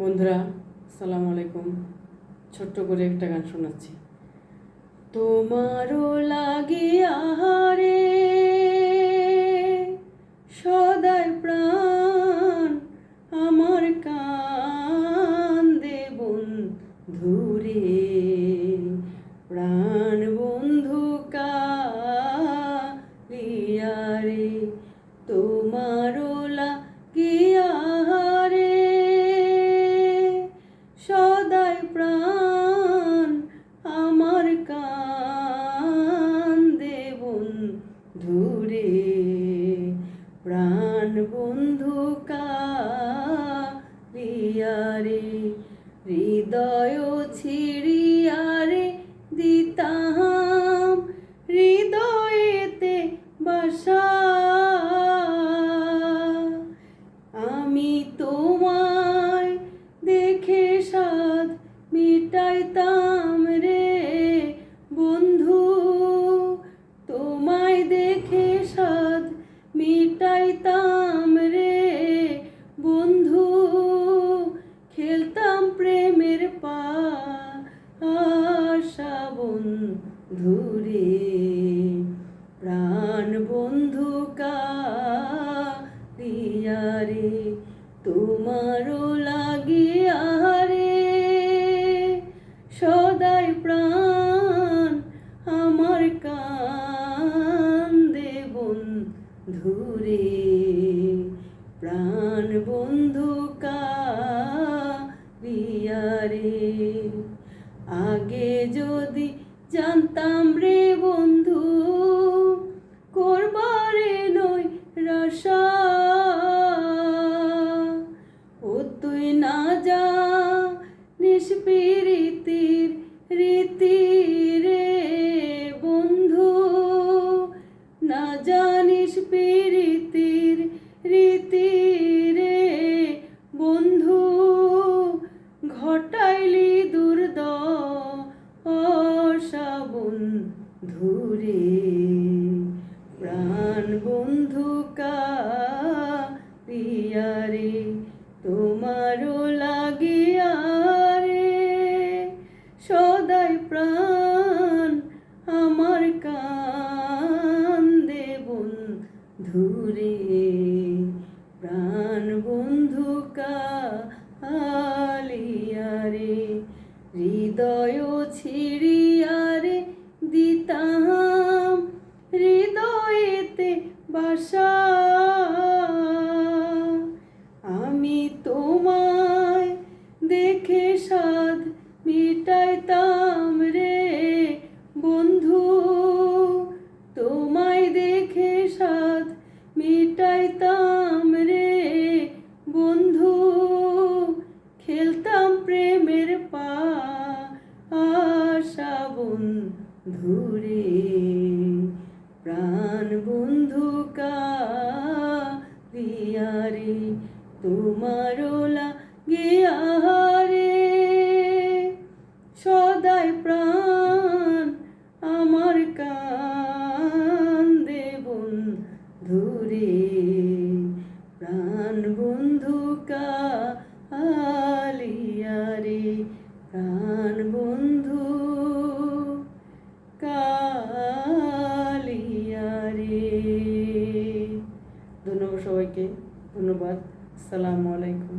বন্ধুরা সালাম আলাইকুম। ছোট্ট করে একটা গান শোনাচ্ছি। তোমারও লাগে আহারে হৃদয় ছিড়িয়া রে দিতাম হৃদয়েতে বাসা বন্ধুরে প্রাণ বন্ধু কারিয়ারে তোমারও লাগে আরে সদাই প্রাণ আমার কান দেবন ধুরে প্রাণ বন্ধু কারিয়ারে আগে যদি জানতাম রে বন্ধু, করবারে নই রসা ও তুই না যা নিষ্পীরিতির রীতি রে বন্ধু, না জানিস পীরিতির রীতি রে বন্ধু। ঘটাইলি ধুরে প্রাণ বন্ধু কারিয়ারে তোমারও লাগে আরে সদাই প্রাণ আমার কান দেবন ধুরে প্রাণ বন্ধু কালিয়ারে হৃদয় ছিড়িয়ারে দিতাম বাসা আমি তোমায় দেখে সাদ মিটাইতাম রে বন্ধু। তোমায় দেখে সাদ মিটাইতাম রে বন্ধু। খেলতাম প্রেমের পা, আশা বন্ধুরে। প্রাণ বন্ধু কারিয়ারে তোমার গিয়ারে সদাই প্রাণ আমার কান দেবন ধুরে প্রাণ বন্ধু কালিয়ারে, প্রাণ বন্ধু ধন্যবাদ সবাইকে ধন্যবাদ আসসালামু আলাইকুম